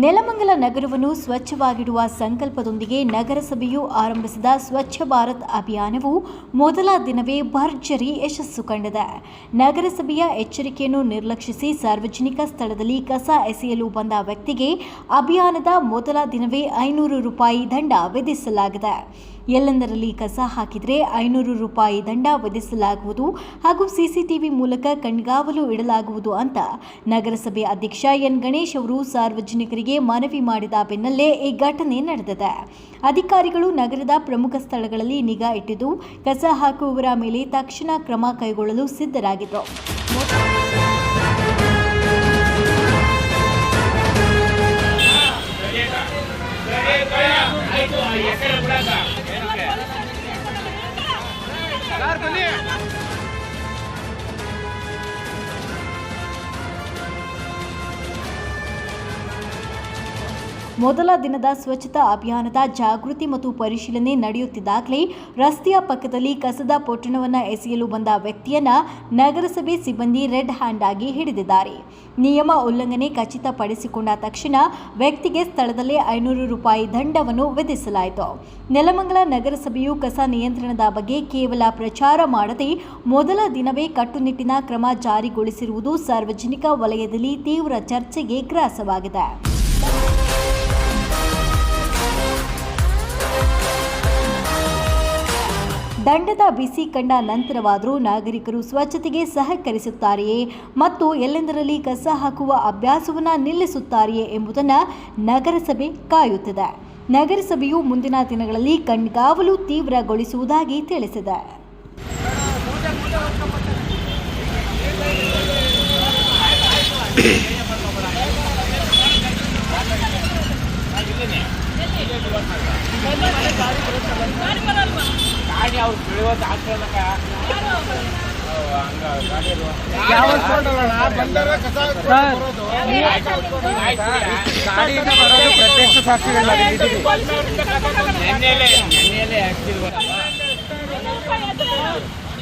ನೆಲಮಂಗಲ ನಗರವನ್ನು ಸ್ವಚ್ಛವಾಗಿಡುವ ಸಂಕಲ್ಪದೊಂದಿಗೆ ನಗರಸಭೆಯು ಆರಂಭಿಸಿದ ಸ್ವಚ್ಛ ಭಾರತ್ ಅಭಿಯಾನವು ಮೊದಲ ದಿನವೇ ಭರ್ಜರಿ ಯಶಸ್ಸು ಕಂಡಿದೆ. ನಗರಸಭೆಯ ಎಚ್ಚರಿಕೆಯನ್ನು ನಿರ್ಲಕ್ಷಿಸಿ ಸಾರ್ವಜನಿಕ ಸ್ಥಳದಲ್ಲಿ ಕಸ ಎಸೆಯಲು ಬಂದ ವ್ಯಕ್ತಿಗೆ ಅಭಿಯಾನದ ಮೊದಲ ದಿನವೇ ಐನೂರು ರೂಪಾಯಿ ದಂಡ ವಿಧಿಸಲಾಗಿದೆ. ಎಲ್ಲೆಂದರಲ್ಲಿ ಕಸ ಹಾಕಿದರೆ ಐನೂರು ರೂಪಾಯಿ ದಂಡ ವಿಧಿಸಲಾಗುವುದು ಹಾಗೂ ಸಿಸಿಟಿವಿ ಮೂಲಕ ಕಣ್ಗಾವಲು ಇಡಲಾಗುವುದು ಅಂತ ನಗರಸಭೆ ಅಧ್ಯಕ್ಷ ಎನ್ ಗಣೇಶ್ ಅವರು ಸಾರ್ವಜನಿಕರಿಗೆ ಮನವಿ ಮಾಡಿದ ಬೆನ್ನಲ್ಲೇ ಈ ಘಟನೆ ನಡೆದಿದೆ. ಅಧಿಕಾರಿಗಳು ನಗರದ ಪ್ರಮುಖ ಸ್ಥಳಗಳಲ್ಲಿ ನಿಗಾ ಇಟ್ಟಿದ್ದು ಕಸ ಹಾಕುವವರ ಮೇಲೆ ತಕ್ಷಣ ಕ್ರಮ ಕೈಗೊಳ್ಳಲು ಸಿದ್ಧರಾಗಿದ್ದರು. ಮೊದಲ ದಿನದ ಸ್ವಚ್ಛತಾ ಅಭಿಯಾನದ ಜಾಗೃತಿ ಮತ್ತು ಪರಿಶೀಲನೆ ನಡೆಯುತ್ತಿದ್ದಾಗಲೇ ರಸ್ತೆಯ ಪಕ್ಕದಲ್ಲಿ ಕಸದ ಪೊಟ್ಟಣವನ್ನು ಎಸೆಯಲು ಬಂದ ವ್ಯಕ್ತಿಯನ್ನ ನಗರಸಭೆ ಸಿಬ್ಬಂದಿ ರೆಡ್ ಹ್ಯಾಂಡ್ ಆಗಿ ಹಿಡಿದಿದ್ದಾರೆ. ನಿಯಮ ಉಲ್ಲಂಘನೆ ಖಚಿತಪಡಿಸಿಕೊಂಡ ತಕ್ಷಣ ವ್ಯಕ್ತಿಗೆ ಸ್ಥಳದಲ್ಲೇ ಐನೂರು ರೂಪಾಯಿ ದಂಡವನ್ನು ವಿಧಿಸಲಾಯಿತು. ನೆಲಮಂಗಲ ನಗರಸಭೆಯು ಕಸ ನಿಯಂತ್ರಣದ ಬಗ್ಗೆ ಕೇವಲ ಪ್ರಚಾರ ಮಾಡದೆ ಮೊದಲ ದಿನವೇ ಕಟ್ಟುನಿಟ್ಟಿನ ಕ್ರಮ ಜಾರಿಗೊಳಿಸಿರುವುದು ಸಾರ್ವಜನಿಕ ವಲಯದಲ್ಲಿ ತೀವ್ರ ಚರ್ಚೆಗೆ ಗ್ರಾಸವಾಗಿದೆ. ದಂಡದ ಬಿಸಿ ಕಂಡ ನಂತರವಾದರೂ ನಾಗರಿಕರು ಸ್ವಚ್ಛತೆಗೆ ಸಹಕರಿಸುತ್ತಾರೆಯೇ ಮತ್ತು ಎಲ್ಲೆಂದರಲ್ಲಿ ಕಸ ಹಾಕುವ ಅಭ್ಯಾಸವನ್ನು ನಿಲ್ಲಿಸುತ್ತಾರೆಯೇ ಎಂಬುದನ್ನು ನಗರಸಭೆ ಕಾಯುತ್ತಿದೆ. ನಗರಸಭೆಯು ಮುಂದಿನ ದಿನಗಳಲ್ಲಿ ಕಣ್ಗಾವಲು ತೀವ್ರಗೊಳಿಸುವುದಾಗಿ ತಿಳಿಸಿದೆ. ಗಾಡಿ ಅವ್ರು ಬೆಳೆಯೋದು ಹಾಕ್ಸೋದಕ್ಕ ಗಾಡಿಯಿಂದ ಬರೋದು ಪ್ರತ್ಯಕ್ಷ ಸಾಕ್ಷಿಗಳು. ನೆನ್ನೆಲೆ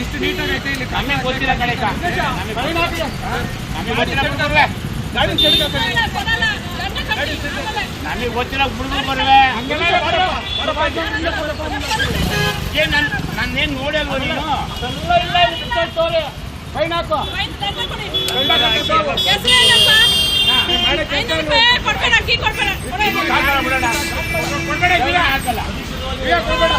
ಇಷ್ಟು ನೀಟಾಗಿ ಐತೆ ಇಲ್ಲಿ? ಗೊತ್ತಿಲ್ಲ ಕಣಕ್ಕ ನಮಗೆ ಗೊತ್ತಿಲ್ಲ. ನಮಗೆ ಗೊತ್ತಿಲ್ಲ. ಹುಡುಗರು ಬರುವೆ ನನ್ ನನ್ನೇನ್ ನೋಡಲ್ವ ನೀನು? ಫೈನ್ ಹಾಕು ಕೊಡ್ಬೇಡ, ಕೊಡ್ಬೇಡ. ಕೊಡ್ಬೇಡ.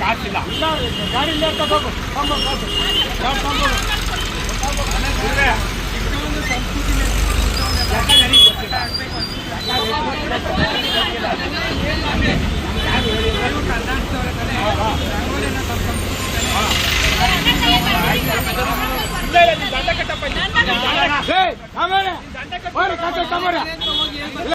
ಕಾಸಿಲ್ಲ ಇಲ್ಲ ಗಾಡಿ ಇಲ್ಲ ಅಂತ ಹೋಗು ತಗೊಂಬ ಕಾಸು. ಯಾವ ತಗೊಂಬ ಹುಡುಗ್ರೆ, ಯಾಕಂದ್ರೆ ನನಗೆ ಗೊತ್ತಿಲ್ಲ. ಇಲ್ಲ, ಇಲ್ಲ, ನೀನ್